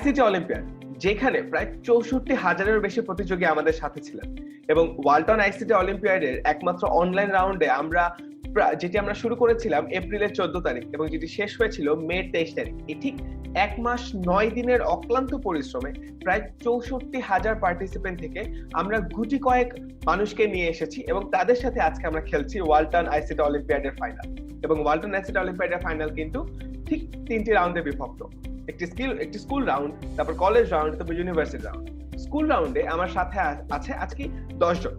ICT olympiad, যেখানে প্রায় চৌষট্টি হাজারের বেশি প্রতিযোগী আমাদের সাথে ছিলেন। এবং ওয়ালটন আইসিটি অলিম্পিয়াডের একমাত্র অনলাইন রাউন্ডে আমরা যেটি আমরা শুরু করেছিলাম এপ্রিলের চোদ্দ তারিখ এবং যেটি শেষ হয়েছিল মে তেইশ তারিখ। এই ঠিক এক মাস নয় দিনের অক্লান্ত পরিশ্রমে প্রায় চৌষট্টি হাজার পার্টিসিপেন্ট থেকে আমরা গুটি কয়েক মানুষকে নিয়ে এসেছি এবং তাদের সাথে আজকে আমরা খেলছি ওয়ালটন আইসিটি অলিম্পিয়াডের ফাইনাল এবং ওয়ালটন আইসিটি অলিম্পিয়াডের ফাইনাল কিন্তু ঠিক তিনটি রাউন্ডে বিভক্ত। একটি স্কিল একটি স্কুল রাউন্ড তারপর কলেজ রাউন্ড তারপর ইউনিভার্সিটি রাউন্ড স্কুল রাউন্ডে আমার সাথে আছে আজকে দশজন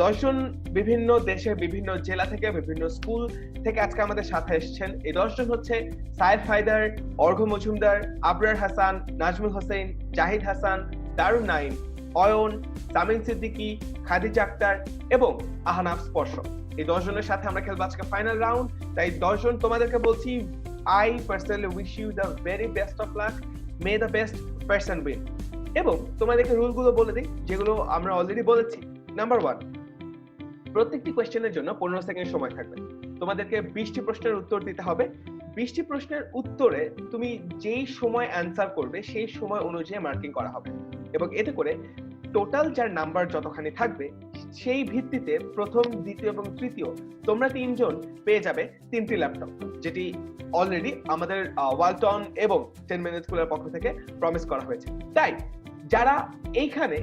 দশজন বিভিন্ন দেশের বিভিন্ন জেলা থেকে, বিভিন্ন স্কুল থেকে আজকে আমাদের সাথে এসেছেন। এই দশজন হচ্ছে সায়েদ হায়দার, অর্ঘ মজুমদার, আবরার হাসান, নাজমুল হোসেন, জাহিদ হাসান, দারুণ নাইম অয়ন তামিন সিদ্দিকি, খাদিজা আক্তার এবং আহনাফ স্পর্শ এই দশজনের সাথে আমরা খেলব আজকে ফাইনাল রাউন্ড তাই দশজন তোমাদেরকে বলছি I personally wish you the very best of luck may the best person win এবং তোমাদেরকে রুলগুলো বলে দিই, যেগুলো আমরা অলরেডি বলেছি। নাম্বার ওয়ান প্রত্যেকটি কোয়েশ্চেনের জন্য পনেরো সেকেন্ড সময় থাকবে। তোমাদেরকে বিশটি প্রশ্নের উত্তর দিতে হবে। বিশটি প্রশ্নের উত্তরে তুমি যেই সময় অ্যান্সার করবে, সেই সময় অনুযায়ী মার্কিং করা হবে। এবং এতে করে টোটাল যার নাম্বার যতখানি থাকবে সেই ভিত্তিতে প্রথম, দ্বিতীয় এবং তৃতীয় তোমরা তিনজন পেয়ে যাবে তিনটি ল্যাপটপ যেটি অলরেডি আমাদের ওয়ালটন এবং টেন মিনিট স্কুলের পক্ষ থেকে প্রমিস করা হয়েছে। তাই, যারা এইখানে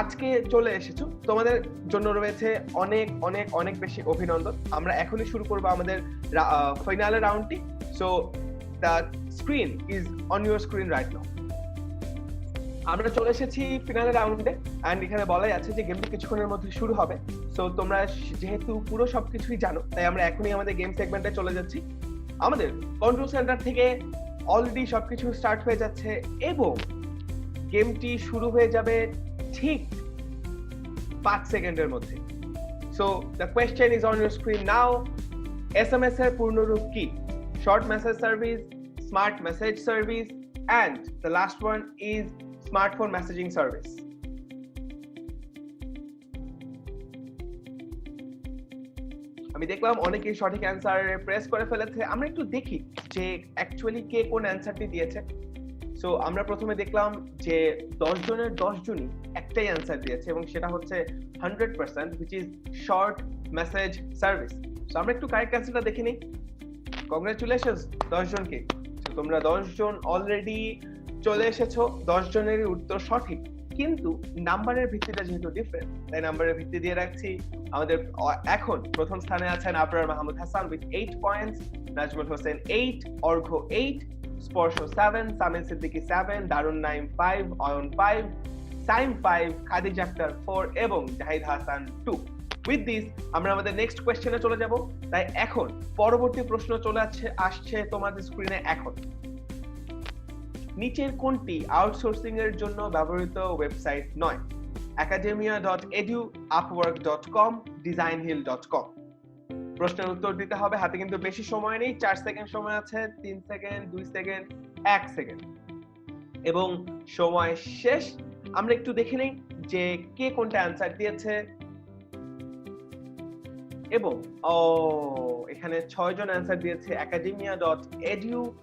আজকে চলে এসেছ, তোমাদের জন্য রয়েছে অনেক অনেক অনেক বেশি অভিনন্দন। আমরা এখনই শুরু করব আমাদের ফাইনালের রাউন্ডটি so the screen is on your screen right now আমরা চলে এসেছি ফিনালের রাউন্ডে অ্যান্ড এখানে বলাই আছে যে গেমটি কিছুক্ষণের মধ্যে শুরু হবে। সো তোমরা যেহেতু পুরো সবকিছুই জানো, তাই আমরা এখনই আমাদের গেম সেগমেন্টে চলে যাচ্ছি। আমাদের কন্ট্রোল সেন্টার থেকে অলরেডি সবকিছু স্টার্ট হয়ে যাচ্ছে এবং গেমটি শুরু হয়ে যাবে ঠিক পাঁচ সেকেন্ডের মধ্যে। So the question is on your screen now S M S এর পূর্ণরূপ কি? Short message service smart message service and the last one is smartphone messaging service আমি দেখলাম অনেকেই সঠিক অ্যান্সার প্রেস করে ফেলেছে। আমরা একটু দেখি যে অ্যাকচুয়ালি কে কোন অ্যান্সারটি দিয়েছে। সো আমরা প্রথমে দেখলাম যে দশ জনের দশ জনই একটাই অ্যান্সার দিয়েছে এবং সেটা হচ্ছে hundred percent which is short message service so আমরা একটু কারেক্ট অ্যান্সারটা দেখে নিই। কংগ্রেচুলেশন দশ জনকে। তোমরা দশ জন অলরেডি চলে এসেছ, দশ জনেরই উত্তর সঠিক। কিন্তু নাম্বারের ভিত্তিটা যেহেতু ডিফারেন্ট তাই নাম্বারের ভিত্তি দিয়ে রাখছি। আমাদের এখন প্রথম স্থানে আছেন Abrar Mahmud Hasan with eight points Nazmul Hossain eight Argha eight Sparsha seven Samin Siddiqui seven দারুণ Naim five Ayon five Saim five Khadij Akter four এবং Jahid Hasan two with this আমরা আমাদের নেক্সট কোয়েশ্চেনে চলে যাব। তাই এখন পরবর্তী প্রশ্ন চলে আসছে আসছে তোমাদের স্ক্রিনে এখন। নিচের কোনটি আউটসোর্সিং এর জন্য ব্যবহৃত ওয়েবসাইট নয়? Academia dot edu Upwork dot com Design Hill dot com প্রশ্নের উত্তর দিতে হবে, হাতে কিন্তু বেশি সময় নেই, চার সেকেন্ড সময় আছে, তিন সেকেন্ড, দুই সেকেন্ড, এক সেকেন্ড। এবং সময় শেষ। আমরা একটু দেখে নেই যে কে কোনটা অ্যান্সার দিয়েছে। এবং, ও, এখানে ছয় জন অ্যান্সার দিয়েছে একাডেমিয়া ডট এডিউ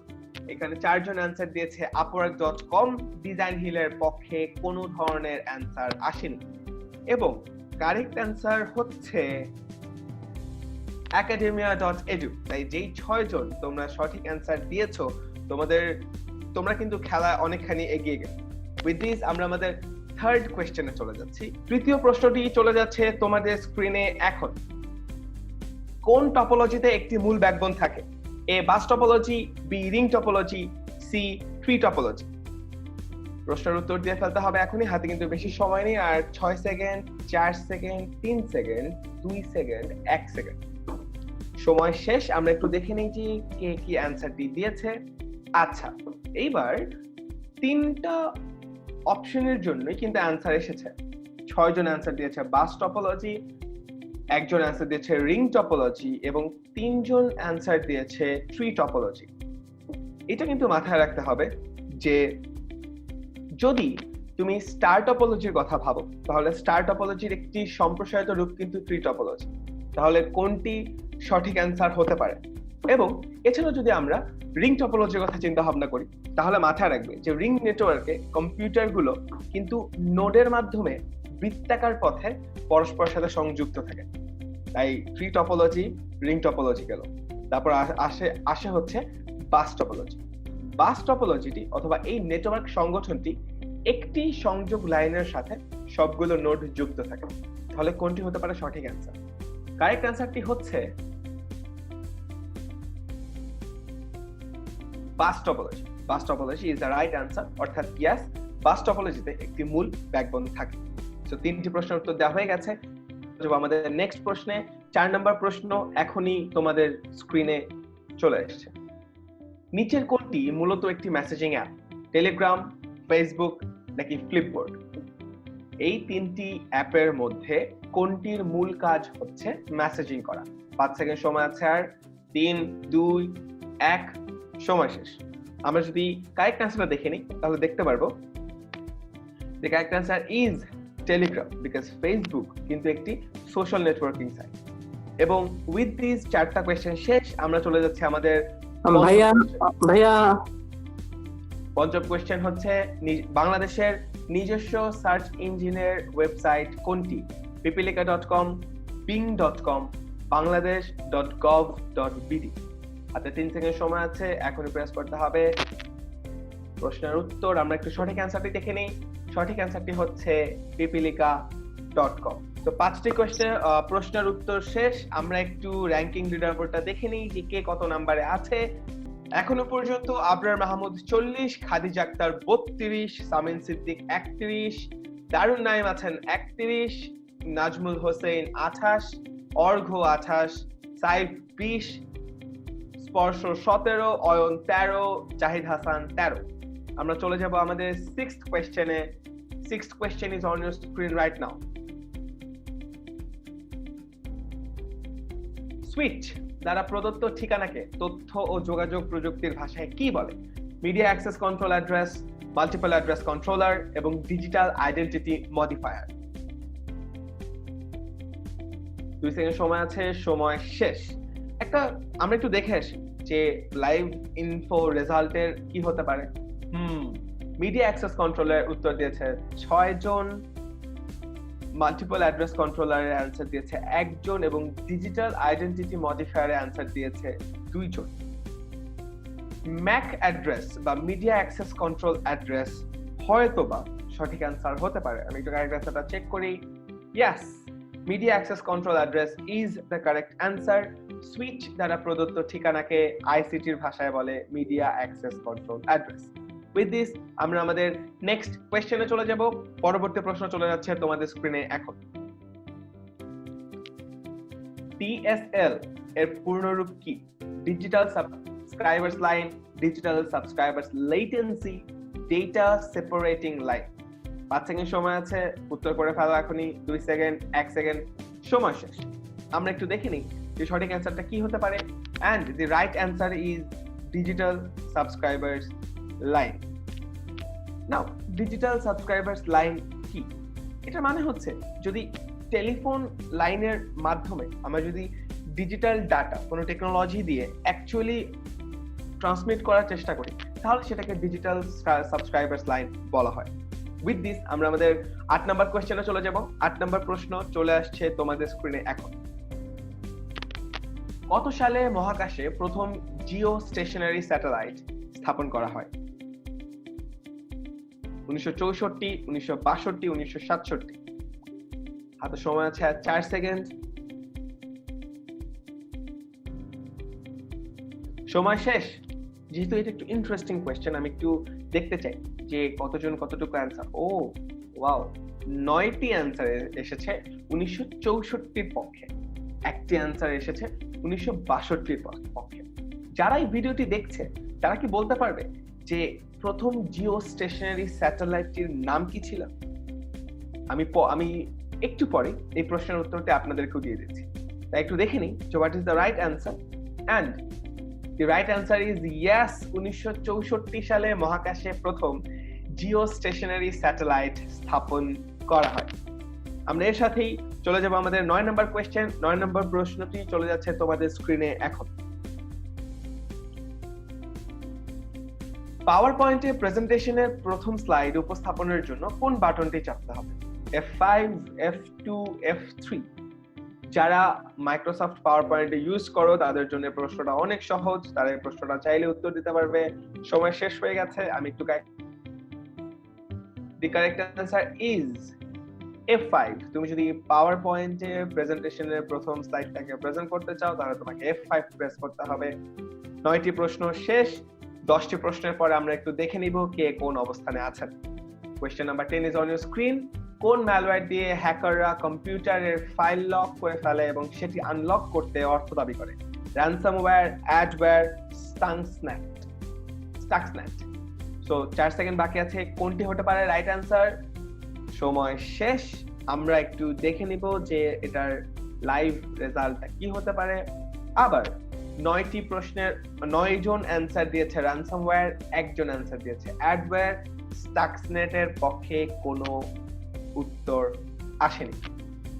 এখানে চারজন অ্যান্সার দিয়েছে আপওয়ার্ক ডট কম ডিজাইন হিলের পক্ষে কোনো ধরনের অ্যান্সার আসেনি। এবং কারেক্ট অ্যান্সার হচ্ছে একাডেমিয়া ডট এডু তাই যেই ছয় জন তোমরা সঠিক অ্যান্সার দিয়েছ, তোমাদের, তোমরা কিন্তু খেলায় অনেকখানি এগিয়ে গেলে। উইথ দিস আমরা আমাদের থার্ড কোয়েশ্চেনে চলে যাচ্ছি। তৃতীয় প্রশ্নটি চলে যাচ্ছে তোমাদের স্ক্রিনে এখন। কোন টপোলজিতে একটি মূল ব্যাকবোন থাকে? A bus topology B ring topology C tree topology প্রশ্নের উত্তর দিয়ে ফেলতে হবে এখনই, হাতে কিন্তু বেশি সময় নেই, আর ছয় সেকেন্ড, চার সেকেন্ড, তিন সেকেন্ড, দুই সেকেন্ড, এক সেকেন্ড। সময় শেষ, আমরা একটু দেখে নিই যে কে কি অ্যান্সারটি দিয়েছে। আচ্ছা এইবার তিনটা অপশনের জন্যই কিন্তু অ্যান্সার এসেছে। ছয় জন অ্যান্সার দিয়েছে বাস টপোলজি একজন অ্যান্সার দিয়েছে রিং টপোলজি এবং তিনজন অ্যান্সার দিয়েছে ট্রি টপোলজি এটা কিন্তু মাথায় রাখতে হবে যে যদি তুমি স্টার টপোলজির কথা ভাবো, তাহলে স্টার টপোলজির একটি সম্প্রসারিত রূপ কিন্তু ট্রি টপোলজি তাহলে কোনটি সঠিক অ্যান্সার হতে পারে? এবং এছাড়াও যদি আমরা রিং টপোলজির কথা চিন্তা ভাবনা করি, তাহলে মাথায় রাখবে যে রিং নেটওয়ার্কে কম্পিউটারগুলো কিন্তু নোডের মাধ্যমে বৃত্তাকার পথে পরস্পরের সাথে সংযুক্ত থাকে। তাই ট্রি টপোলজি রিং টপোলজি গেল। তারপর আসে আসে হচ্ছে বাস টপোলজি বাস টপোলজিটি অথবা এই নেটওয়ার্ক সংগঠনটি একটি সংযোগ লাইনের সাথে সবগুলো নোড যুক্ত থাকে। তাহলে কোনটি হতে পারে সঠিক অ্যান্সার কারেক্ট অ্যান্সারটি হচ্ছে bus topology bus topology is the right answer অর্থাৎ ইয়াস বাস টপোলজিতে একটি মূল ব্যাকবোন থাকে। তিনটি প্রশ্নের উত্তর দেওয়া হয়ে গেছে। আমাদের নেক্সট প্রশ্নে। চার নম্বর প্রশ্ন এখনই তোমাদের স্ক্রিনে চলে এসেছে। নিচের কোনটি মূলত একটি মেসেজিং অ্যাপ টেলিগ্রাম ফেসবুক নাকি ফ্লিপবোর্ড এই তিনটি অ্যাপের মধ্যে কোনটির মূল কাজ হচ্ছে মেসেজিং করা? পাঁচ সেকেন্ড সময় আছে আর তিন, দুই, এক, সময় শেষ। আমরা যদি কারেক্ট অ্যান্সারটা দেখে নিই, তাহলে দেখতে পারব যে correct answer is Telegram because Facebook কিন্তু একটি সোশ্যাল নেটওয়ার্কিং সাইট এবং উইথ দিস চারটা কোয়েশ্চেন শেষ আমরা চলে যাচ্ছি আমাদের ভাইয়া ভাইয়া। পঞ্চম কোয়েশ্চেন হচ্ছে বাংলাদেশের নিজস্ব সার্চ ইঞ্জিনের ওয়েবসাইট কোনটি? Pipilika dot com Ping dot com Bangladesh dot gov dot BD হাতে তিন সেকেন্ড সময় আছে এখনই প্রেস করতে হবে। প্রশ্নের উত্তর আমরা একটু সঠিক অ্যান্সারটি দেখে নিই। সঠিক অ্যান্সারটি হচ্ছে পিপিলিকা ডট কম তো পাঁচটি কোয়েশ্চেন প্রশ্নের উত্তর শেষ। আমরা একটু র্যাঙ্কিং লিডার বোর্ডটা দেখে নিই যে কে কত নাম্বারে আছে। এখনও পর্যন্ত আবরার মাহমুদ চল্লিশ, খাদিজা আক্তার বত্রিশ, সামিন সিদ্দিক একত্রিশ দারুণ নাইম আছেন একত্রিশ, নাজমুল হোসেন আঠাশ, অর্ঘ আঠাশ, সাইফ বিশ, স্পর্শ সতেরো, অয়ন তেরো, জাহিদ হাসান তেরো। আমরা চলে যাব আমাদের six কোয়েশ্চেনে six question is on your screen right now switch দ্বারা প্রদত্ত ঠিকানাকে তথ্য ও যোগাযোগ প্রযুক্তির ভাষায় কি বলে? Media access control address multiple address controller এবং ডিজিটাল আইডেন্টিটি মডিফায়ার দুই সেকেন্ড সময় আছে, সময় শেষ। একটা, আমরা একটু দেখে আসি যে লাইভ ইনফো রেজাল্টের কি হতে পারে। হুম। মিডিয়া অ্যাক্সেস কন্ট্রোলার উত্তর দিয়েছে ছয় জন মাল্টিপল অ্যাড্রেস কন্ট্রোলারের অ্যান্সার দিয়েছে, একজন এবং ডিজিটাল আইডেন্টিটি মডিফায়ারের অ্যান্সার দিয়েছে দুইজন। ম্যাক অ্যাড্রেস বা মিডিয়া অ্যাক্সেস কন্ট্রোল অ্যাড্রেস হয়তোবা সঠিক অ্যান্সার হতে পারে। আমি একটু অ্যান্সারটা চেক করি। Yes media access control address is the correct answer switch দ্বারা প্রদত্ত ঠিকানাকে আইসিটির ভাষায় বলে media access control address with this আমরা আমাদের নেক্সট কোয়েশ্চেনে চলে যাব। পরবর্তী প্রশ্ন চলে যাচ্ছে তোমাদের স্ক্রিনে এখন। টিএসএল এর পূর্ণরূপ কি? Digital subscribers line digital subscribers latency data separating line পাঁচ সেকেন্ড সময় আছে, উত্তর করে ফেলো এখনই। দুই সেকেন্ড এক সেকেন্ড সময় শেষ। আমরা একটু দেখে নিই যে সঠিক অ্যান্সারটা কি হতে পারে। And the right answer is digital subscribers line now digital subscribers line কি? এটা মানে হচ্ছে যদি টেলিফোন লাইনের মাধ্যমে আমরা যদি ডিজিটাল ডাটা কোনো টেকনোলজি দিয়ে অ্যাকচুয়ালি ট্রান্সমিট করার চেষ্টা করি, তাহলে সেটাকে ডিজিটাল সাবস্ক্রাইবার্স লাইন বলা হয়। উইথ দিস আমরা আমাদের আট নাম্বার কোয়েশ্চেনে চলে যাব। আট নাম্বার প্রশ্ন চলে আসছে তোমাদের স্ক্রিনে এখন। কত সালে মহাকাশে প্রথম জিও স্টেশনারি স্যাটেলাইট স্থাপন করা হয়? উনিশশো চৌষট্টি, উনিশশো বাষট্টি, উনিশশো সাতষট্টি। হাতে সময় আছে আর সেকেন্ড। সময় শেষ। যেহেতু এটা একটু ইন্টারেস্টিং কোয়েশ্চেন আমি একটু দেখতে চাই যে কতজন কতটুকু অ্যান্সার ও ওয়াও নয়টি অ্যান্সার এসেছে উনিশশো চৌষট্টির পক্ষে। একটি অ্যান্সার এসেছে উনিশশো বাষট্টির পক্ষে। যারা এই ভিডিওটি দেখছে, তারা কি বলতে পারবে যে প্রথম জিও স্টেশনারি স্যাটেলাইটটির নাম কি ছিল? আমি আমি একটু পরে এই প্রশ্নের উত্তরটি আপনাদেরকেও দিয়ে দিচ্ছি। তাই একটু দেখে নিই যে what is the right answer and the right answer is yes উনিশশো চৌষট্টি সালে মহাকাশে প্রথম জিও স্টেশনারি স্যাটেলাইট স্থাপন করা হয়। আমরা এর সাথেই চলে যাব আমাদের নয় নম্বর কোয়েশ্চেন নয় নম্বর প্রশ্নটি চলে যাচ্ছে তোমাদের স্ক্রিনে এখন। পাওয়ার পয়েন্টে প্রেজেন্টেশনের প্রথম স্লাইড উপস্থাপনের জন্য কোন বাটনটি চাপতে হবে? F five F two F three যারা মাইক্রোসফট পাওয়ার পয়েন্টে ইউজ করো, তাদের জন্য প্রশ্নটা অনেক সহজ। তারা প্রশ্নটা চাইলে উত্তর দিতে পারবে। সময় শেষ হয়ে গেছে। আমি একটু the correct answer is F five তুমি যদি পাওয়ার পয়েন্টে প্রেজেন্টেশনের প্রথম স্লাইডটাকে প্রেজেন্ট করতে চাও, তাহলে তোমাকে এফ ফাইভ প্রেস করতে হবে। নয়টি প্রশ্ন শেষ। দশটি প্রশ্নের পরে আমরা একটু দেখে নিব কে কোন অবস্থানে আছেন। Question number ten is on your screen কোন ম্যালওয়্যার দিয়ে হ্যাকাররা কম্পিউটারের ফাইল লক করে ফেলে এবং সেটি আনলক করতে অর্থ দাবি করে? Ransomware adware Stuxnet Stuxnet so চার সেকেন্ড বাকি আছে, কোনটি হতে পারে? রাইট অ্যান্সার সময় শেষ। আমরা একটু দেখে নিব যে এটার লাইভ রেজাল্টটা কি হতে পারে। আবার নয়টি প্রশ্নের নয় জন অ্যান্সার দিয়েছে র্যানসামওয়্যার একজন অ্যান্সার দিয়েছে অ্যাডওয়্যার স্টাক্সনেটের পক্ষে কোনো উত্তর আসেনি।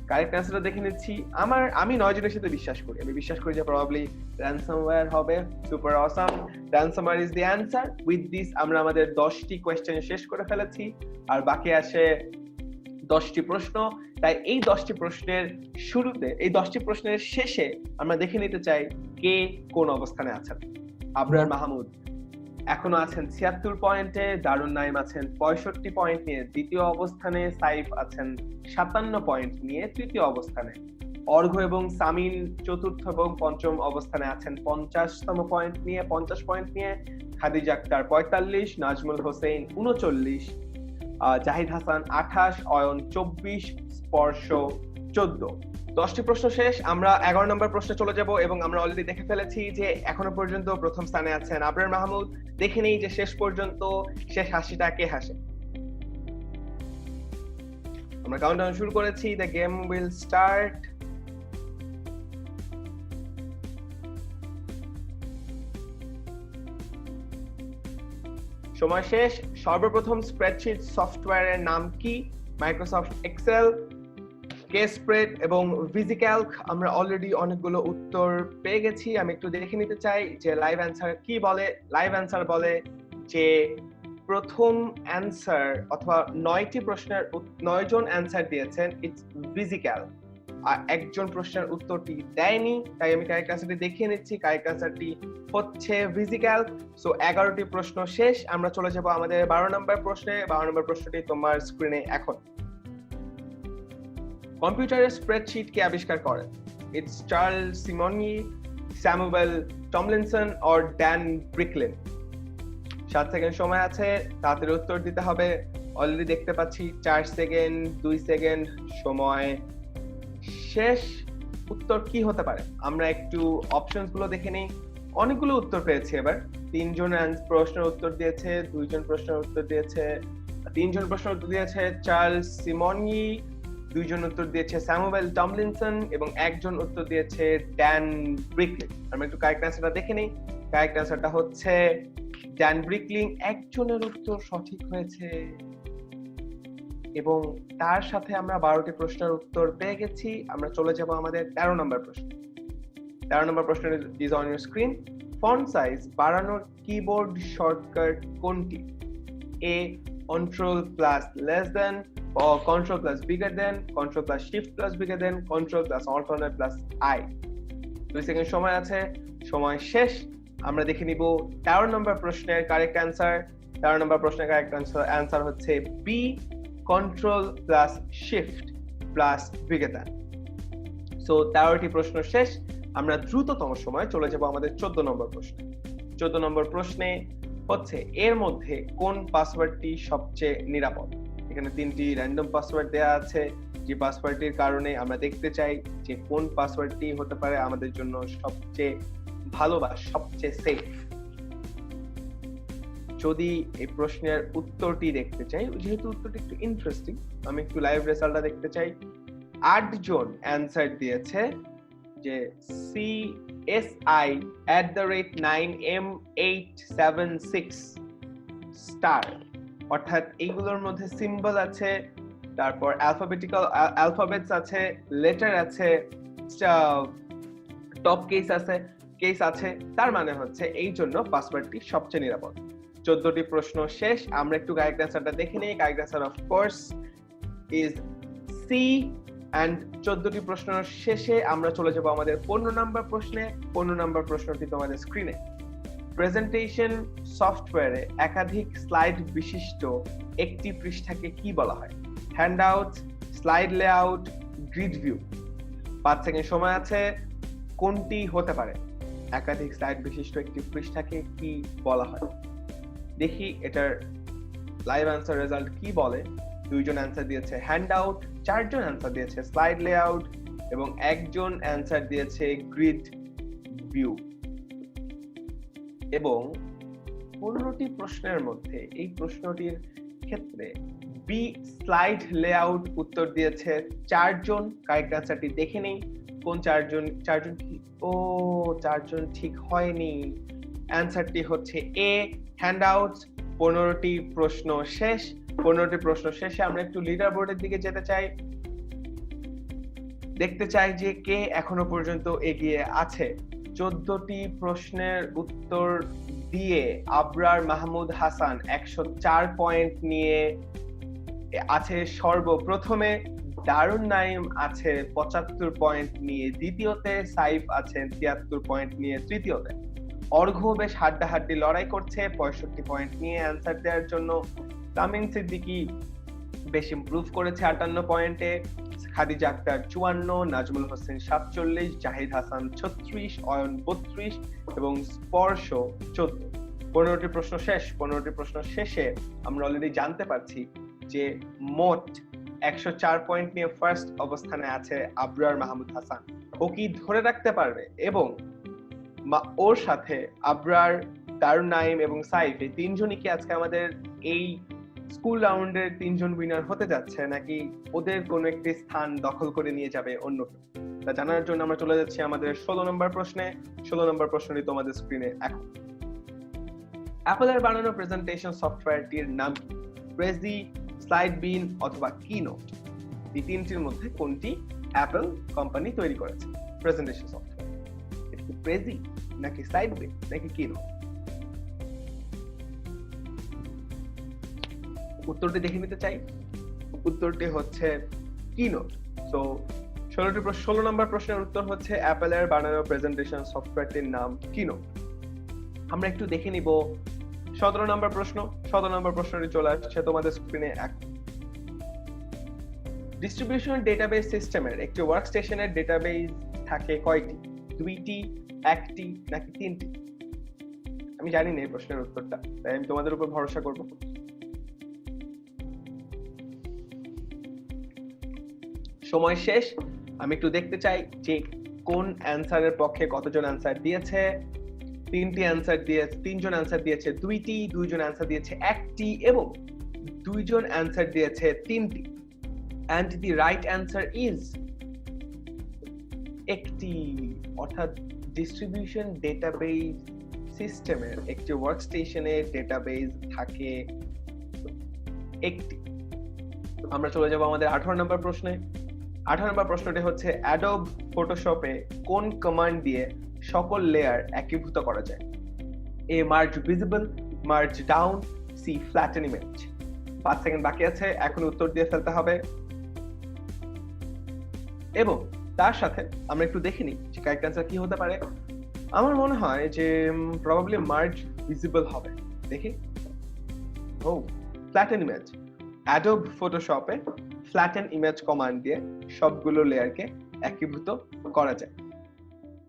কারেক্ট অ্যান্সারটা দেখে নিচ্ছি। আমার, আমি নয় জনের সাথে বিশ্বাস করি। আমি বিশ্বাস করি যে প্রবাবলি র্যানসামওয়্যার হবে। Super awesome ransomware is the answer with this আমরা আমাদের দশটি কোয়েশ্চেন শেষ করে ফেলেছি। আর বাকি আসে দশটি প্রশ্ন। তাই এই দশটি প্রশ্নের শুরুতে এই দশটি প্রশ্নের শেষে আমরা দেখে নিতে চাই কে কোন অবস্থানে আছেন। আবরার মাহমুদ এখনও আছেন ছিয়াত্তর পয়েন্টে দারুণ নাইম আছেন পঁয়ষট্টি পয়েন্ট নিয়ে দ্বিতীয় অবস্থানে সাইফ আছেন সাতান্ন পয়েন্ট নিয়ে তৃতীয় অবস্থানে। অর্ঘ এবং সামিন চতুর্থ এবং পঞ্চম অবস্থানে আছেন পঞ্চাশতম পয়েন্ট নিয়ে পঞ্চাশ পয়েন্ট নিয়ে খাদিজা আক্তার পঁয়তাল্লিশ নাজমুল হোসেন উনচল্লিশ জাহিদ হাসান আঠাশ, অয়ন চব্বিশ, স্পর্শ চোদ্দ। দশটি প্রশ্ন শেষ, আমরা এগারো নম্বর প্রশ্নে চলে যাব এবং আমরা অলরেডি দেখে ফেলেছি যে এখনও পর্যন্ত প্রথম স্থানে আছেন আবরার মাহমুদ। দেখে নেই যে শেষ পর্যন্ত শেষ হাসিটা কে হাসে। আমরা কাউন্টডাউন শুরু করেছি দ্য গেম উইল স্টার্ট সময় শেষ। সর্বপ্রথম স্প্রেডশিট সফটওয়্যারের নাম কি? মাইক্রোসফট এক্সেল কে স্প্রেড এবং ভিজিক্যালক আমরা অলরেডি অনেকগুলো উত্তর পেয়ে গেছি। আমি একটু দেখে নিতে চাই যে লাইভ অ্যান্সার কি বলে? লাইভ অ্যান্সার বলে যে প্রথম অ্যান্সার অথবা নয়টি প্রশ্নের উত- নয় জন অ্যান্সার দিয়েছেন। ইটস ভিজিক্যাল একজন প্রশ্নের উত্তরটি দেয়নি, তাই আমি কারেক্ট অ্যান্সারটি দেখিয়ে নিচ্ছি। কারেক্ট অ্যান্সারটি হচ্ছে ভিজিক্যাল সো এগারোটি প্রশ্ন শেষ। আমরা চলে যাব আমাদের বারো নম্বর প্রশ্নে। বারো নম্বর প্রশ্নটি তোমার স্ক্রিনে এখন। কম্পিউটারের স্প্রেডশিট কে আবিষ্কার করেন? It's Charles Simonyi Samuel Tomlinson or Dan Bricklin সাত সেকেন্ড সময় আছে তাড়াতাড়ি উত্তর দিতে হবে। অলরেডি দেখতে পাচ্ছি, চার সেকেন্ড, দুই সেকেন্ড, সময় শেষ উত্তর কি হতে পারে? আমরা একটু অপশনসগুলো দেখে নিই। অনেকগুলো উত্তর পেয়েছি এবার। তিনজন প্রশ্নের উত্তর দিয়েছে, দুইজন প্রশ্নের উত্তর দিয়েছে, তিনজন প্রশ্নের উত্তর দিয়েছে চার্লস সিমনি দুইজন উত্তর দিয়েছে স্যামুয়েল টমলিনসন এবং একজন উত্তর দিয়েছে ড্যান ব্রিকলিং আমরা একটু কারেক্ট অ্যান্সারটা দেখে নিই। কারেক্ট অ্যান্সারটা হচ্ছে ড্যান ব্রিকলিং একজনের উত্তর সঠিক হয়েছে। এবং তার সাথে আমরা বারোটি প্রশ্নের উত্তর পেয়ে গেছি। আমরা চলে যাব আমাদের তেরো নম্বর প্রশ্ন। তেরো নম্বর প্রশ্ন is on your screen font size বাড়ানোর কিবোর্ড শর্টকাট কোনটি? A control plus less than control plus bigger than control plus shift plus bigger than control plus alternate plus I দুই সেকেন্ড সময় আছে, সময় শেষ। আমরা দেখে নিব তেরো নম্বর প্রশ্নের কারেক্ট অ্যান্সার তেরো নম্বর প্রশ্নের কারেক্ট অ্যান্সার হচ্ছে B control plus shift plus then so তেরোটি প্রশ্ন শেষ। আমরা দ্রুততম সময় চলে যাব আমাদের চোদ্দ নম্বর প্রশ্নে। চোদ্দ নম্বর প্রশ্নে হচ্ছে, এর মধ্যে কোন পাসওয়ার্ডটি সবচেয়ে নিরাপদ? এখানে তিনটি র্যান্ডম পাসওয়ার্ড দেওয়া আছে। যে পাসওয়ার্ডটির কারণে আমরা দেখতে চাই যে কোন পাসওয়ার্ডটি হতে পারে আমাদের জন্য সবচেয়ে ভালো বা সবচেয়ে সেফ যদি এই প্রশ্নের উত্তরটি দেখতে চাই, যেহেতু উত্তরটি একটু ইন্টারেস্টিং আমি একটু লাইভ রেজাল্টটা দেখতে চাই। আটজন অ্যান্সার দিয়েছে যে C S I at the rate nine M eight seven six star অর্থাৎ এইগুলোর মধ্যে সিম্বল আছে, তারপর অ্যালফাবেটিক্যাল অ্যালফাবেটস আছে লেটার আছে টপ কেস আছে কেস আছে, তার মানে হচ্ছে এই জন্য পাসওয়ার্ডটি সবচেয়ে নিরাপদ। চোদ্দটি প্রশ্ন শেষ। আমরা একটু কারেক্ট অ্যান্সারটা দেখে নিই। Correct answer of course is C and চোদ্দটি প্রশ্ন শেষে আমরা চলে যাব আমাদের পনেরো নাম্বার প্রশ্নে। পনেরো নাম্বার প্রশ্নটি তোমাদের স্ক্রিনে প্রেজেন্টেশন সফটওয়্যারে একাধিক স্লাইড বিশিষ্ট একটি পৃষ্ঠাকে কি বলা হয়? Handout slide layout grid view পাঁচ সেকেন্ড সময় আছে। কোনটি হতে পারে? একাধিক স্লাইড বিশিষ্ট একটি পৃষ্ঠাকে কি বলা হয়? দেখি এটার লাইভ অ্যান্সার রেজাল্ট কি বলে। দুইজন অ্যান্সার দিয়েছে হ্যান্ড আউট চারজন অ্যান্সার দিয়েছে স্লাইড লেআউট এবং একজন অ্যান্সার দিয়েছে গ্রিড ভিউ এবং পনেরোটি প্রশ্নের মধ্যে এই প্রশ্নটির ক্ষেত্রে বি স্লাইড লেআউট উত্তর দিয়েছে চারজন কারেক্ট অ্যান্সারটি দেখে নেই, কোন চারজন চারজন কি? ও, চারজন ঠিক হয়নি। অ্যান্সারটি হচ্ছে এ হ্যান্ডআউট পনেরোটি প্রশ্ন শেষ। পনেরোটি প্রশ্ন শেষে আমরা একটু লিডার বোর্ডের দিকে যেতে চাই। দেখতে চাই যে কে এখনও পর্যন্ত এগিয়ে আছে। চোদ্দটি প্রশ্নের উত্তর দিয়ে আবরার মাহমুদ হাসান একশো চার পয়েন্ট নিয়ে আছে সর্বপ্রথমে। দারুণ নাইম আছে পঁচাত্তর পয়েন্ট নিয়ে দ্বিতীয়তে। সাইফ আছেন তিয়াত্তর পয়েন্ট নিয়ে তৃতীয়তে। অর্ঘ্য বেশ হাড্ডাহাড্ডি লড়াই করছে, পঁয়ষট্টি পয়েন্ট নিয়ে অ্যান্সার দেওয়ার জন্য তামিম সিদ্দিকি বেশ ইমপ্রুভ করেছে আটান্ন পয়েন্টে খাদিজা আক্তার চুয়ান্ন, নাজমুল হোসেন সাতচল্লিশ, জাহিদ হাসান ছত্রিশ, অয়ন বত্রিশ এবং স্পর্শ চোদ্দ। পনেরোটি প্রশ্ন শেষ। পনেরোটি প্রশ্ন শেষে আমরা অলরেডি জানতে পারছি যে মোট একশো চার পয়েন্ট নিয়ে ফার্স্ট অবস্থানে আছে আবরার মাহমুদ হাসান। ও কি ধরে রাখতে পারবে? এবং মা- ওর সাথে আবরার দারুণ নাইম এবং সাইফ, এই তিনজনই কি আজকে আমাদের এই স্কুল রাউন্ডের তিনজন উইনার হতে যাচ্ছে নাকি ওদের কোনো একটি স্থান দখল করে নিয়ে যাবে অন্য তা জানার জন্য আমরা চলে যাচ্ছি আমাদের ষোলো নম্বর প্রশ্নে। ষোলো নম্বর প্রশ্নটি তোমাদের স্ক্রিনে এখন। অ্যাপলের বানানো প্রেজেন্টেশন সফটওয়্যারটির নাম প্রেজি স্লাইড বিন অথবা কিনোট এই তিনটির মধ্যে কোনটি অ্যাপল কোম্পানি তৈরি করেছে? প্রেজেন্টেশন সফটওয়্যার প্রেজি নাকি স্লাইড বিন নাকি কিনোট উত্তরটি দেখে নিতে চাই উত্তরটি হচ্ছে কিনোট সো ষোলোটি ষোলো নম্বর প্রশ্নের উত্তর হচ্ছে অ্যাপেলের বানানো প্রেজেন্টেশন সফটওয়্যারটির নাম কিনোট আমরা একটু দেখে নিব সতেরো নম্বর প্রশ্ন, সতেরো নম্বর প্রশ্নটি চলে আসছে তোমাদের স্ক্রিনে এক ডিস্ট্রিবিউশন ডেটাবেস সিস্টেমের একটি ওয়ার্ক স্টেশনের ডেটাবেস থাকে কয়টি? দুইটি একটি নাকি তিনটি? আমি জানি না এই প্রশ্নের উত্তরটা, তাই আমি তোমাদের উপর ভরসা করব। সময় শেষ। আমি একটু দেখতে চাই যে কোন অ্যান্সারের পক্ষে কতজন অ্যান্সার দিয়েছে। তিনটি অ্যান্সার দিয়ে, তিনজন অ্যান্সার দিয়েছে দুইটি, দুইজন অ্যান্সার দিয়েছে একটি, এবং দুইজন অ্যান্সার দিয়েছে তিনটি। And the right answer is একটি, অর্থাৎ ডিস্ট্রিবিউশন ডেটাবেস সিস্টেমের একটি ওয়ার্কস্টেশনে ডেটাবেস থাকে একটি। আমরা চলে যাব আমাদের আঠারো নম্বর প্রশ্নে। আঠারো নম্বর প্রশ্নটি হচ্ছে অ্যাডোব ফটোশপে কোন কমান্ড দিয়ে সকল লেয়ার একীভূত করা যায়? A merge visible merge down C flatten image পাঁচ সেকেন্ড বাকি আছে এখন উত্তর দিয়ে ফেলতে হবে। এবং তার সাথে আমরা একটু দেখে নিই যে কারেক্ট অ্যান্সার কি হতে পারে। আমার মনে হয় যে প্রবাবলি মার্জ ভিজিবল হবে। দেখি। ও ফ্ল্যাটেন ইমেজ অ্যাডোব ফটোশপে ফ্ল্যাটেন ইমেজ কমান্ড দিয়ে সবগুলো লেয়ারকে একীভূত করা যায়।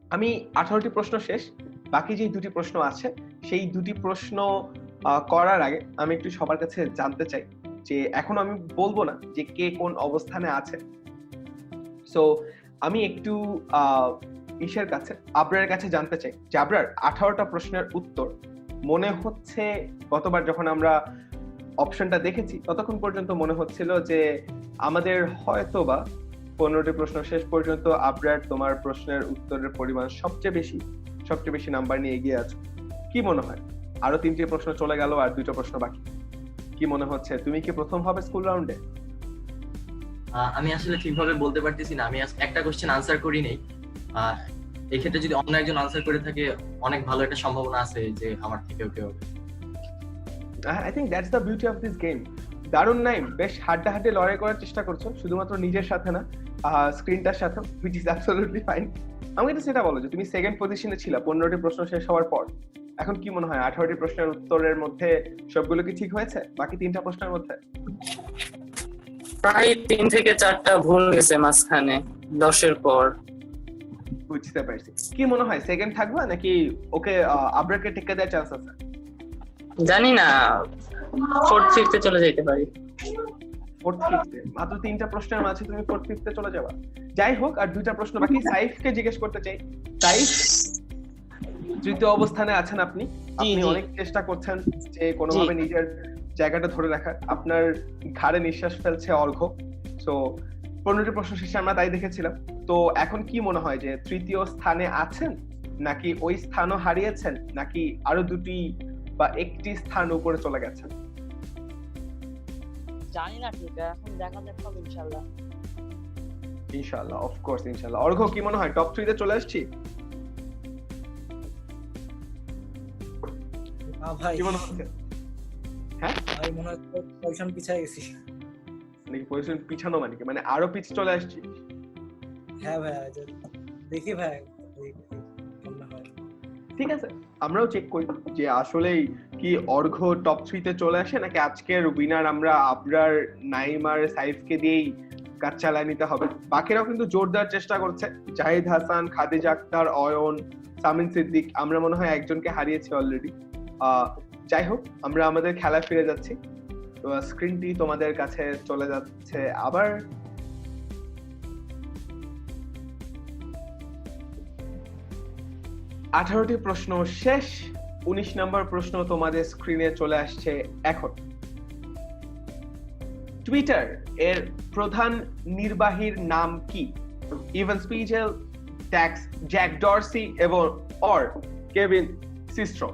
আমি আঠারোটি প্রশ্ন শেষ। বাকি যে দুটি প্রশ্ন আছে, সেই দুটি প্রশ্ন করার আগে আমি একটু সবার কাছে জানতে চাই যে, এখন আমি বলব না যে কে কোন অবস্থানে আছে। সো আমি একটু ইসের কাছে, আবরারের কাছে জানতে চাই যে আবরার, আঠারোটা প্রশ্নের উত্তর মনে হচ্ছে গতবার যখন আমরা অপশনটা দেখেছি, ততক্ষণ পর্যন্ত মনে হচ্ছিল যে আমাদের হয়তো বা পনেরোটি প্রশ্ন শেষ পর্যন্ত আবরার তোমার প্রশ্নের উত্তরের পরিমাণ সবচেয়ে বেশি সবচেয়ে বেশি নাম্বার নিয়ে এগিয়ে আছো। কি মনে হয়? আরও তিনটি প্রশ্ন চলে গেল আর দুটো প্রশ্ন বাকি। কি মনে হচ্ছে? তুমি কি প্রথম হবে স্কুল রাউন্ডে আমি আসলে ঠিকভাবে বলতে পারতেছি না। আমি একটা কোশ্চেন আনসার করি নেই এক্ষেত্রে যদি অন্য একজন আনসার করে থাকে, অনেক ভালো একটা সম্ভাবনা আছে যে আমার থেকেও কেউ। I think that's the beauty of this game দারুণ নাই, বেশ হাড্ডাহাড্ডি লড়াই করার চেষ্টা করছ, শুধুমাত্র নিজের সাথে না স্ক্রিনটার সাথে হুইচ ইজ অ্যাবসলিউটলি ফাইন আমাকে তো সেটা বলো যে, তুমি সেকেন্ড পজিশনে ছিল, পনেরোটি প্রশ্ন শেষ হওয়ার পর। এখন কি মনে হয়, আঠারোটি প্রশ্নের উত্তরের মধ্যে সবগুলো কি ঠিক হয়েছে? বাকি তিনটা প্রশ্নের মধ্যে? প্রায় তিন থেকে চারটা ভুল গেছে মাঝখানে দশের পর। বুঝতে পারছি। কি মনে হয় সেকেন্ড থাকবা নাকি ওকে আবরাকে টেক্কা দেওয়ার চান্স আছে? জানি না ফোর্থ ফিফথে চলে যেতে পারি। ফোর্থ ফিফথে মাত্র তিনটা প্রশ্নের মাঝে তুমি ফোর্থ ফিফথে চলে যাবা। যাই হোক আর দুইটা প্রশ্ন বাকি। সাইফকে জিজ্ঞেস করতে চাই। সাইফ তৃতীয় অবস্থানে আছেন আপনি। আপনি অনেক চেষ্টা করছেন যে কোনোভাবে নিজের জায়গাটা ধরে রাখার আপনার ঘাড়ে নিঃশ্বাস ফেলছে অর্ঘ। সো পনেরোটি প্রশ্ন শেষে আমরা তাই দেখেছিলাম। তো এখন কি মনে হয় যে তৃতীয় স্থানে আছেন নাকি ওই স্থানও হারিয়েছেন নাকি আরও দুটি বা একটি স্থান উপরে চলে গেছেন? জানি না ঠিক এখন দেখা যাক সব ইনশাল্লাহ। ইনশাআল্লাহ অফকোর্স ইনশাআল্লাহ অর্ঘ কি মনে হয়? টপ থ্রিতে চলে আসছি? ভাই। কি মনে হচ্ছে? ভাই মনে হয় পজিশন পিছায় গেছি। নাকি পজিশন পিছানো মানে কি? মানে আরও পিছ চলে আসছি হ্যাঁ ভাই দেখি ভাই ঠিক আছে আমরাও চেক করি যে আসলেই কি অর্ঘ টপ থ্রিতে চলে আসে নাকি আজকের উইনার আমরা আবরার নাইমার সাইফকে দিয়েই কাজ চালায় নিতে হবে। বাকিরাও কিন্তু জোরদার চেষ্টা করছে। জাহিদ হাসান খাদিজা আক্তার অয়ন সামিন সিদ্দিক আমরা মনে হয় একজনকে হারিয়েছি অলরেডি যাই হোক, আমরা আমাদের খেলায় ফিরে যাচ্ছি। তো স্ক্রিনটি তোমাদের কাছে চলে যাচ্ছে আবার। আঠারোটি প্রশ্ন শেষ, উনিশ নম্বর প্রশ্ন তোমাদের স্ক্রিনে চলে আসছে এখন। টুইটার এর প্রধান নির্বাহীর নাম কি? Evan Spiegel tax Jack Dorsey এবং অর কেভিন সিস্ট্রো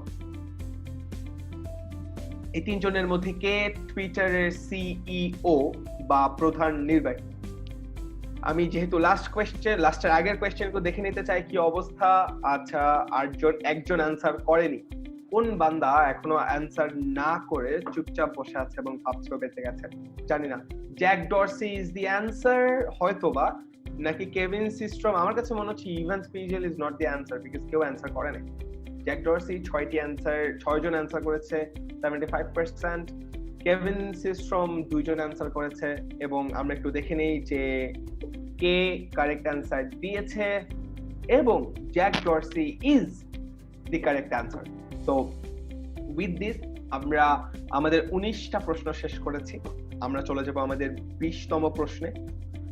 এই তিনজনের মধ্যে কে টুইটারের সিইও বা প্রধান নির্বাহী? আমি যেহেতু লাস্ট কোয়েশ্চেন লাস্টের আগের কোয়েশ্চেনগুলো দেখে নিতে চাই কি অবস্থা? আচ্ছা আটজন, একজন অ্যান্সার করেনি। কোন বান্দা এখনও অ্যান্সার না করে চুপচাপ বসে আছে এবং ভাবছে বেঁচে গেছে? জানি না। Jack Dorsey is the answer হয়তোবা। নাকি কেভিন সিস্ট্রম আমার কাছে মনে হচ্ছে Evan Spiegel is not the answer because কেউ অ্যান্সার করে নাই। জ্যাক ডরসি ছয়টি অ্যান্সার ছয়জন অ্যান্সার করেছে seventy five percent Kevin Systrom দুইজন অ্যান্সার করেছে এবং আমরা একটু দেখে যে কে কারেক্ট অ্যান্সার দিয়েছে এবং Jack is the correct answer তো উইথ দিস আমরা আমাদের উনিশটা প্রশ্ন শেষ করেছি। আমরা চলে যাব আমাদের বিশতম প্রশ্নে।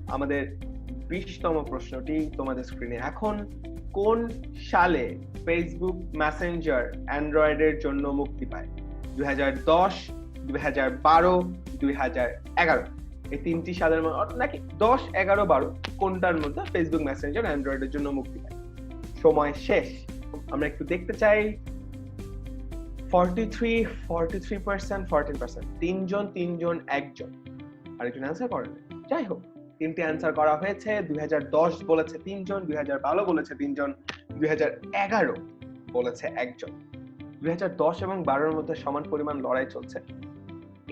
আমাদের বিশতম প্রশ্নটি তোমাদের স্ক্রিনে এখন কোন সালে ফেসবুক মেসেঞ্জার অ্যান্ড্রয়েডের জন্য মুক্তি পায়? দুই হাজার দশ, দুই হাজার বারো, দুই হাজার এগারো। এই তিনটি সালের নাকি দশ, এগারো, বারো, কোনটার মধ্যে ফেসবুক মেসেঞ্জার অ্যান্ড্রয়েডের জন্য মুক্তি পায়? সময় শেষ। আমরা একটু দেখতে চাই। Forty three forty three percent fourteen percent তিনজন তিনজন, একজন। আরেকজন অ্যান্সার করেন। যাই হোক। তিনটি অ্যান্সার করা হয়েছে, দুই বলেছে তিনজন, দুই হাজার বারো বলেছে তিনজন, দুই হাজার এগারো বলেছে একজন। দুই হাজার দশ এবং বারোর মধ্যে সমান পরিমাণ লড়াই চলছে।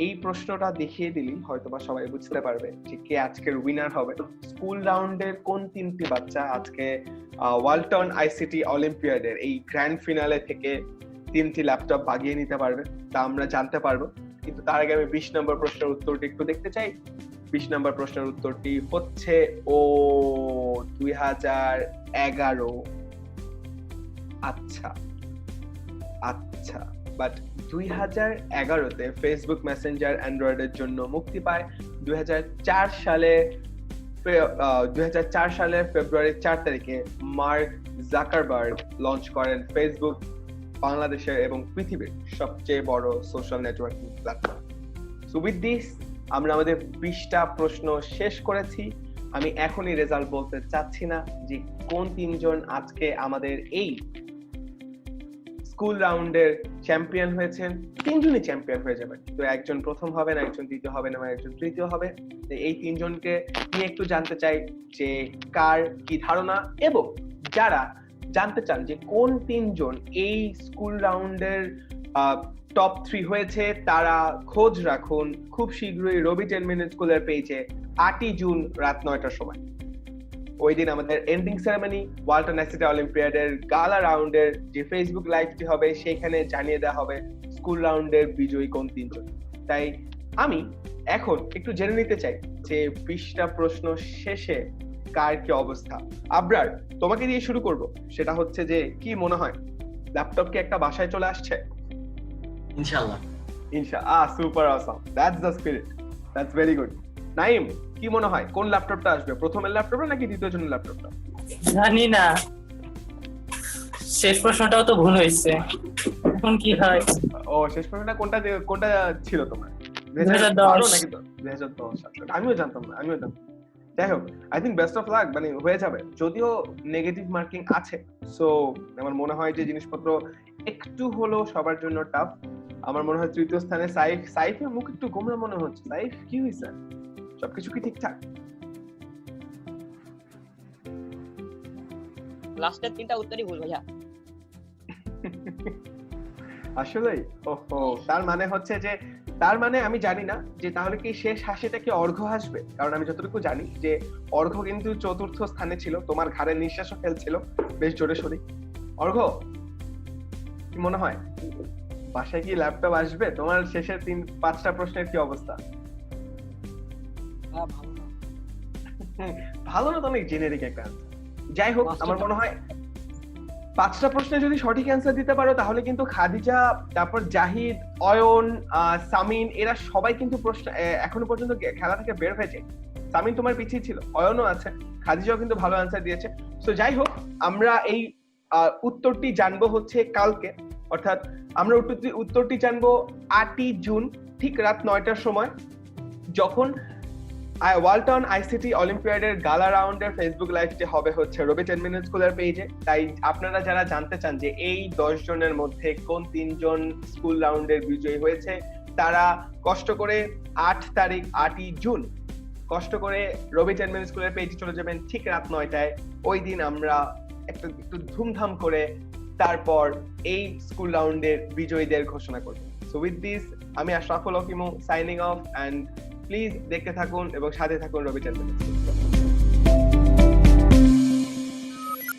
এই প্রশ্নটা দেখিয়ে দিলেই হয়তোবা সবাই বুঝতে পারবে যে কে আজকের উইনার হবে। স্কুল রাউন্ডের কোন তিনটি বাচ্চা আজকে ওয়ালটন আইসিটি অলিম্পিয়াডের এই গ্র্যান্ড ফিনালে থেকে তিনটি ল্যাপটপ বাগিয়ে নিতে পারবে, তা আমরা জানতে পারব। কিন্তু তার আগে আমি বিশ নম্বর প্রশ্নের উত্তরটি একটু দেখতে চাই। বিশ নম্বর প্রশ্নের উত্তরটি হচ্ছে, ও দুই হাজার এগারো। আচ্ছা আচ্ছা বাট দুই হাজার এগারোতে ফেসবুক মেসেঞ্জার অ্যান্ড্রয়েডের জন্য মুক্তি পায়। দুই হাজার চার সালে দুই হাজার চার সালের ফেব্রুয়ারির চার তারিখে মার্ক জাকারবার্গ লঞ্চ করেন ফেসবুক বাংলাদেশের এবং পৃথিবীর সবচেয়ে বড় social networking platform so with this আমরা আমাদের বিশটা প্রশ্ন শেষ করেছি। আমি এখনই রেজাল্ট বলতে চাচ্ছি না যে কোন তিনজন আজকে আমাদের এই স্কুল রাউন্ডের চ্যাম্পিয়ন হয়েছেন। তিনজনই চ্যাম্পিয়ন হয়ে যাবেন। তো একজন প্রথম হবেন, একজন দ্বিতীয় হবেন এবং একজন তৃতীয় হবে। এই তিনজনকে নিয়ে একটু জানতে চাই যে কার কি ধারণা এবং যারা জানতে চান যে কোন তিনজন এই স্কুল রাউন্ডের টপ থ্রি হয়েছে, তারা খোঁজ রাখুন খুব শীঘ্রই রবি টেন মিনিট স্কুলের পেজে আটই জুন রাত নয়টার সময়। ওই দিন আমাদের এন্ডিং সেরেমনি ওয়ালটন অ্যাসিটা অলিম্পিয়াডের গালা রাউন্ডের যে ফেসবুক লাইভটি হবে, সেখানে জানিয়ে দেওয়া হবে স্কুল রাউন্ডের বিজয়ী কোন তিনজন। তাই আমি এখন একটু জেনে নিতে চাই যে বিশটা প্রশ্ন শেষে কার কি অবস্থা। আবরার, তোমাকে দিয়ে শুরু করব। সেটা হচ্ছে যে কি মনে হয়? ল্যাপটপ কি একটা বাসায় চলে আসছে? ইনশাল্লাহ ইনশা আ super awesome that's the spirit that's very good Naim কি মনে হয়? কোন ল্যাপটপটা আসবে? প্রথমের ল্যাপটপটা নাকি দ্বিতীয় জনের ল্যাপটপটা? জানি না। শেষ প্রশ্নটাও তো ভুল হয়েছে। এখন কি হয়? ও শেষ প্রশ্নটা কোনটা কোনটা ছিল তোমার? 2010 নাকি তো? 2010 আচ্ছা, আমিও জানতাম না আমিও জানতাম যাই হোক I think best of luck মানে হয়ে যাবে। যদিও নেগেটিভ মার্কিং আছে সো আমার মনে হয় যে জিনিসপত্র একটু হলো সবার জন্য টাফ আমার মনে হয় তৃতীয় স্থানে সাইফ সাইফের মুখ একটু গোমরা মনে হচ্ছে। সাইফ কি হয়েছে? সবকিছু কি ঠিকঠাক? লাস্টের তিনটা উত্তরই ভুল ভাইয়া। আসলেই? ওহো তার মানে হচ্ছে যে তার মানে আমি জানি না যে তাহলে কি শেষ হাসিটা কি অর্ঘ হাসবে? কারণ আমি যতটুকু জানি যে অর্ঘ কিন্তু চতুর্থ স্থানে ছিল তোমার ঘাড়ে নিঃশ্বাসও ফেলছিল বেশ জোরে সোরে। অর্ঘ কি মনে হয়? বাসায় কি ল্যাপটপ আসবে তোমার শেষের তিন পাঁচটা প্রশ্নের কি অবস্থা? হ্যাঁ ভালো না। তো অনেক জেনেরিক একটা। যাই হোক আমার মনে হয় পাঁচটা প্রশ্নে যদি সঠিক অ্যান্সার দিতে পারো তাহলে কিন্তু খাদিজা তারপর জাহিদ অয়ন সামিন এরা সবাই কিন্তু প্রশ্ন এখনও পর্যন্ত খেলা থেকে বের হয়েছে। সামিন তোমার পিছিয়ে ছিল অয়নও আছে খাদিজাও কিন্তু ভালো অ্যান্সার দিয়েছে। তো যাই হোক আমরা এই উত্তরটি জানব হচ্ছে কালকে। অর্থাৎ আমরা উত্তরটি উত্তরটি জানব আটই জুন, ঠিক রাত নয়টার সময়, যখন ওয়ালটন আইসিটি অলিম্পিয়াডের গালা রাউন্ডের ফেসবুক লাইভটি হবে হচ্ছে রবি টেন স্কুলের পেজে তাই আপনারা যারা জানতে চান যে এই দশ জনের মধ্যে কোন তিনজন স্কুল রাউন্ডের বিজয়ী হয়েছে, তারা কষ্ট করে আট তারিখ, আটই জুন, কষ্ট করে রবি টেন স্কুলের পেজে চলে যাবেন ঠিক রাত নয়টায়। ওই দিন আমরা একটু একটু ধুমধাম করে তারপর এই স্কুল রাউন্ডের বিজয়ীদের ঘোষণা করব। সো উইথ দিস আমি আশরাফুল হকিমু সাইনিং অফ অ্যান্ড প্লিজ দেখতে থাকুন এবং সাথে থাকুন রবি মিনিটস